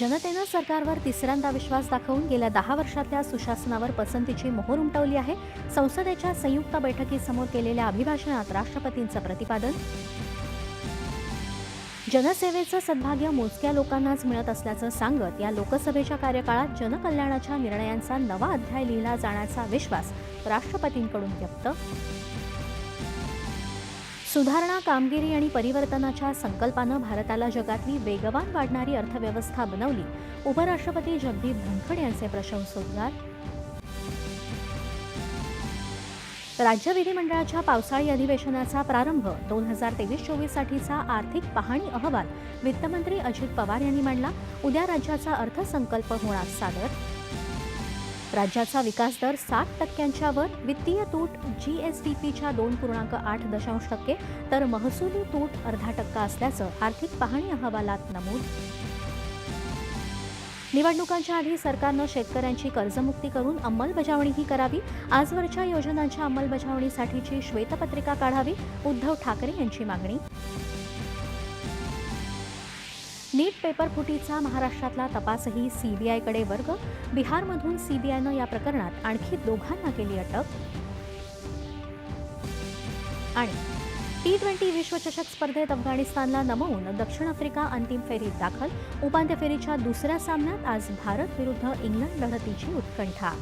जनतेनं सरकारवर तिसऱ्यांदा विश्वास दाखवून गेल्या दहा वर्षातल्या सुशासनावर पसंतीची मोहर उमटवली आहे. संसदेच्या संयुक्त बैठकीसमोर केलेल्या अभिभाषणात राष्ट्रपतींचं प्रतिपादन. जनसेवेचं सद्भाग्य मोजक्या लोकांनाच मिळत असल्याचं सांगत या लोकसभेच्या कार्यकाळात जनकल्याणाच्या निर्णयांचा नवा अध्याय लिहिला जाण्याचा विश्वास राष्ट्रपतींकडून व्यक्त सुधारणा कामगिरी आणि परिवर्तनाच्या संकल्पानं भारताला जगातली वेगवान वाढणारी अर्थव्यवस्था बनवली. उपराष्ट्रपती जगदीप धनखड यांचे प्रशंसोद्गार. राज्य विधिमंडळाच्या पावसाळी अधिवेशनाचा प्रारंभ दोन हजार तेवीस चोवीससाठीचा आर्थिक पाहणी अहवाल वित्तमंत्री अजित पवार यांनी मांडला. उद्या राज्याचा अर्थसंकल्प होणार सादर. राज्याचा विकास दर सात टक्क्यांच्या वर वित्तीय तूट जी एस टी पीच्या दोन पूर्णांक आठ दशांश टक्के तर महसुली तूट अर्धा टक्का असल्याचं आर्थिक पाहणी अहवालात नमूद. निवडणुकांच्या आधी सरकारनं शेतकऱ्यांची कर्जमुक्ती करून अंमलबजावणीही करावी. आजवरच्या योजनांच्या अंमलबजावणीसाठीची श्वेतपत्रिका काढावी उद्धव ठाकरे यांची मागणी. नीट पेपर फुटीचा महाराष्ट्रातला तपासही सीबीआयकडे वर्ग बिहारमधून सीबीआयनं या प्रकरणात आणखी दोघांना केली अटक. आणि टी ट्वेंटी विश्वचषक स्पर्धेत अफगाणिस्तानला नमवून दक्षिण आफ्रिका अंतिम फेरीत दाखल उपांत्य फेरीच्या दुसऱ्या सामन्यात आज भारत विरुद्ध इंग्लंड लढतीची उत्कंठा.